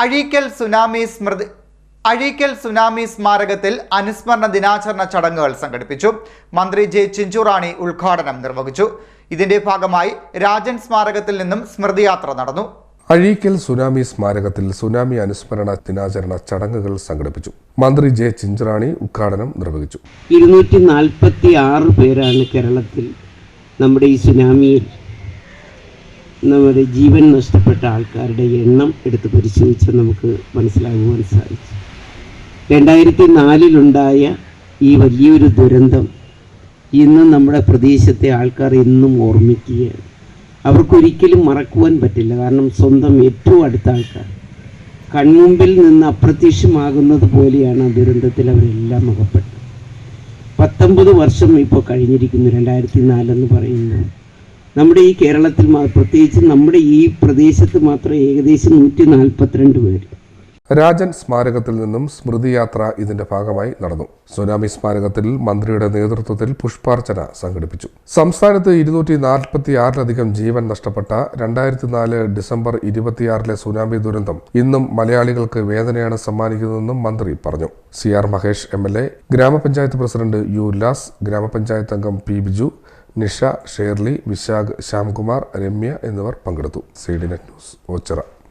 Azhikkal tsunami സ്മൃതി Azhikkal tsunami സ്മാരകത്തിൽ അനുസ്മരണ ദിനാചരണ ചടങ്ങുകൾ സംഘടിപ്പിച്ചു. മന്ത്രി ജെ ചിഞ്ചുറാണി ഉദ്ഘാടനം നിർവഹിച്ചു. ഇതിന്റെ ഭാഗമായി രാജൻ സ്മാരകത്തിൽ നിന്നും സ്മൃതിയാത്ര നടന്നു. അഴീക്കൽ സുനാമി സ്മാരകത്തിൽ സുനാമി അനുസ്മരണ ദിനാചരണ ചടങ്ങുകൾ സംഘടിപ്പിച്ചു. മന്ത്രി ജെ ചിഞ്ചറാണി ഉദ്ഘാടനം നിർവഹിച്ചു. ഇരുന്നൂറ്റി നാൽപ്പത്തി ആറ് പേരാണ് കേരളത്തിൽ നമ്മുടെ ഈ സുനാമിയിൽ നമ്മുടെ ജീവൻ നഷ്ടപ്പെട്ട ആൾക്കാരുടെ എണ്ണം എടുത്ത് പരിശോധിച്ച് നമുക്ക് മനസ്സിലാകുവാൻ സാധിച്ചു. രണ്ടായിരത്തി നാലിലുണ്ടായ ഈ വലിയൊരു ദുരന്തം ഇന്ന് നമ്മുടെ പ്രദേശത്തെ ആൾക്കാർ എന്നും ഓർമ്മിക്കുകയാണ്. അവർക്കൊരിക്കലും മറക്കുവാൻ പറ്റില്ല. കാരണം സ്വന്തം ഏറ്റവും അടുത്ത ആൾക്കാർ. കൺമുമ്പിൽ നിന്ന് അപ്രത്യക്ഷമാകുന്നത് പോലെയാണ് ആ ദുരന്തത്തിൽ അവരെല്ലാം അകപ്പെട്ടത് പത്തൊമ്പത് വർഷം ഇപ്പോൾ കഴിഞ്ഞിരിക്കുന്നു രണ്ടായിരത്തി നാലെന്ന് പറയുന്നത് നമ്മുടെ ഈ കേരളത്തിൽ പ്രത്യേകിച്ച് നമ്മുടെ ഈ പ്രദേശത്ത് മാത്രം ഏകദേശം നൂറ്റി നാൽപ്പത്തിരണ്ട് പേര്. രാജൻ സ്മാരകത്തിൽ നിന്നും സ്മൃതിയാത്ര ഇതിന്റെ ഭാഗമായി നടന്നു. സുനാമി സ്മാരകത്തിൽ മന്ത്രിയുടെ നേതൃത്വത്തിൽ പുഷ്പാർച്ചന സംഘടിപ്പിച്ചു. സംസ്ഥാനത്ത് ഇരുന്നൂറ്റി നാൽപ്പത്തി ആറിലധികം ജീവൻ നഷ്ടപ്പെട്ട രണ്ടായിരത്തി നാല് ഡിസംബർ ഇരുപത്തിയാറിലെ സുനാമി ദുരന്തം ഇന്നും മലയാളികൾക്ക് വേദനയാണ് സമ്മാനിക്കുന്നതെന്നും മന്ത്രി പറഞ്ഞു. C R Mahesh M L A ഗ്രാമപഞ്ചായത്ത് പ്രസിഡന്റ് യു ഉല്ലാസ് ഗ്രാമപഞ്ചായത്ത് അംഗം പി ബിജു നിഷ ഷേർലി വിശാഖ് ശ്യാംകുമാർ രമ്യ എന്നിവർ പങ്കെടുത്തു. C D net news Ochira.